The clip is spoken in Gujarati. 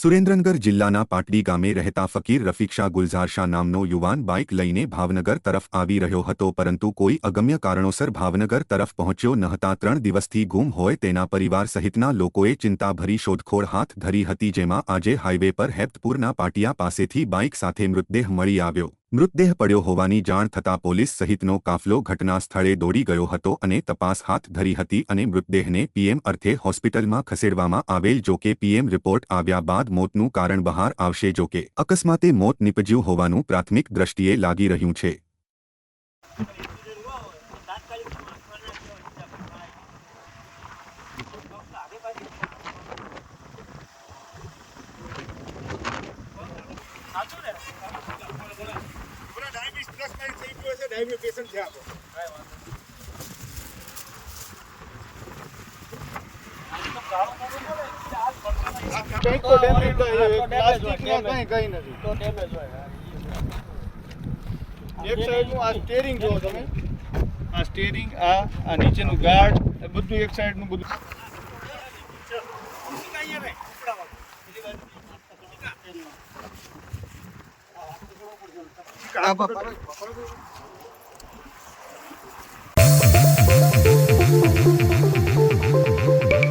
સુરેન્દ્રનગર જિલ્લાના પાટડી ગામે રહેતા ફકીર રફીકશા ગુલઝારશા નામનો યુવાન બાઇક લઈને ભાવનગર તરફ આવી રહ્યો હતો, પરંતુ કોઈ અગમ્ય કારણોસર ભાવનગર તરફ પહોંચ્યો ન હતા ત્રણ દિવસથી ગુમ હોય તેના પરિવાર સહિતના લોકોએ ચિંતાભરી શોધખોળ હાથ ધરી હતી, જેમાં આજે હાઇવે પર હેપ્તપુરના પાટિયા પાસેથી બાઇક સાથે મૃતદેહ મળી આવ્યો. મૃતદેહ પડ્યો હોવાની જાણ થતાં પોલીસ સહિતનો કાફલો ઘટના સ્થળે દોડી ગયો હતો અને તપાસ હાથ ધરી હતી અને મૃતદેહને પીએમ અર્થે હોસ્પિટલમાં ખસેડવામાં આવેલ જોકે પીએમ રિપોર્ટ આવ્યા બાદ મોતનું કારણ બહાર આવશે જોકે અકસ્માતે મોત નીપજ્યું હોવાનું પ્રાથમિક દ્રષ્ટિએ લાગી રહ્યું છે પૂરા diabetes plus minus diabetes patient છે આપણો કંઈક તો ડેમેજ પ્લાસ્ટિકમાં કંઈ કંઈ નથી. તો ડેમેજ હોય એક સાઈડનું આ સ્ટેરિંગ જુઓ તમે. આ સ્ટેરિંગ આ આ નીચેનું ગાર્ડ એ બધું એક સાઈડનું બધું. આ